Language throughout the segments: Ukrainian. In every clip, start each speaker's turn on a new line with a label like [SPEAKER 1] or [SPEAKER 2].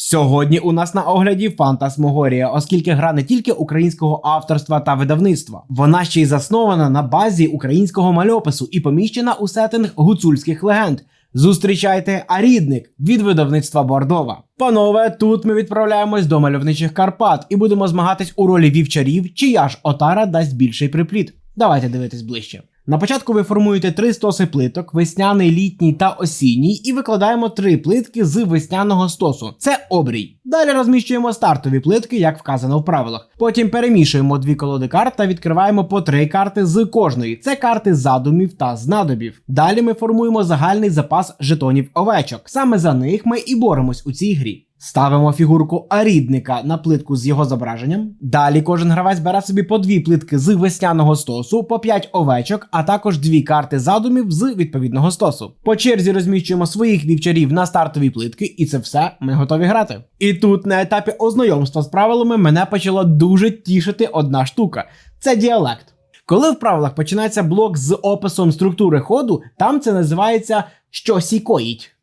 [SPEAKER 1] Сьогодні у нас на огляді Фантасмогорія, оскільки гра не тільки українського авторства та видавництва, вона ще й заснована на базі українського мальопису і поміщена у сеттинг гуцульських легенд. Зустрічайте Арідник від видавництва Бордова. Панове, тут ми відправляємось до мальовничих Карпат і будемо змагатись у ролі вівчарів, чия ж отара дасть більший припліт. Давайте дивитись ближче. На початку ви формуєте три стоси плиток: весняний, літній та осінній, і викладаємо три плитки з весняного стосу. Це обрій. Далі розміщуємо стартові плитки, як вказано в правилах. Потім перемішуємо дві колоди карт та відкриваємо по три карти з кожної. Це карти задумів та знадобів. Далі ми формуємо загальний запас жетонів овечок. Саме за них ми і боремось у цій грі. Ставимо фігурку арідника на плитку з його зображенням. Далі кожен гравець бере собі по дві плитки з весняного стосу, по 5 овечок, а також дві карти задумів з відповідного стосу. По черзі розміщуємо своїх вівчарів на стартові плитки, і це все ми готові грати. І тут на етапі ознайомства з правилами мене почала дуже тішити одна штука: це діалект. Коли в правилах починається блок з описом структури ходу, там це називається щось і коїть.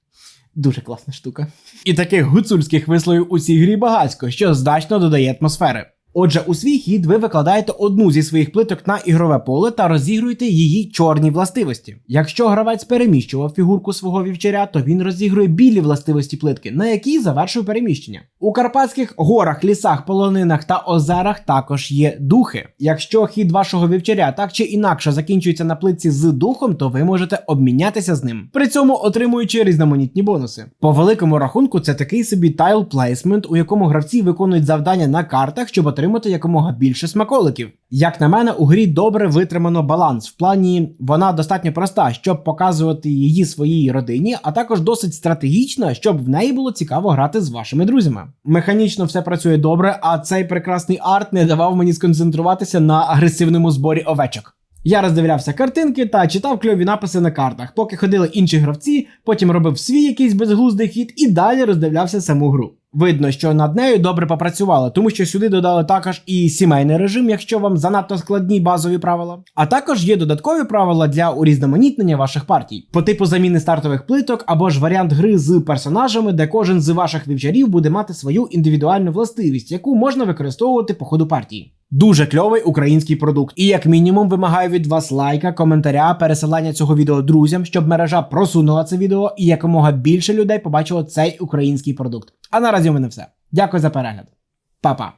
[SPEAKER 1] Дуже класна штука. І таких гуцульських висловів у цій грі багатько, що значно додає атмосфери. Отже, у свій хід ви викладаєте одну зі своїх плиток на ігрове поле та розігруєте її чорні властивості. Якщо гравець переміщував фігурку свого вівчаря, то він розігрує білі властивості плитки, на якій завершує переміщення. У карпатських горах, лісах, полонинах та озерах також є духи. Якщо хід вашого вівчаря так чи інакше закінчується на плитці з духом, то ви можете обмінятися з ним, при цьому отримуючи різноманітні бонуси. По великому рахунку, це такий собі тайл плейсмент, у якому гравці виконують завдання на картах, щоб отримати якомога більше смаколиків. Як на мене, у грі добре витримано баланс. В плані вона достатньо проста, щоб показувати її своїй родині, а також досить стратегічна, щоб в неї було цікаво грати з вашими друзями. Механічно все працює добре, а цей прекрасний арт не давав мені сконцентруватися на агресивному зборі овечок. Я роздивлявся картинки та читав кльові написи на картах, поки ходили інші гравці, потім робив свій якийсь безглуздий хід і далі роздивлявся саму гру. Видно, що над нею добре попрацювали, тому що сюди додали також і сімейний режим, якщо вам занадто складні базові правила. А також є додаткові правила для урізноманітнення ваших партій, по типу заміни стартових плиток або ж варіант гри з персонажами, де кожен з ваших вівчарів буде мати свою індивідуальну властивість, яку можна використовувати по ходу партії. Дуже кльовий український продукт, і як мінімум вимагаю від вас лайка, коментаря, пересилання цього відео друзям, щоб мережа просунула це відео і якомога більше людей побачило цей український продукт. А наразі у мене все. Дякую за перегляд. Па-па!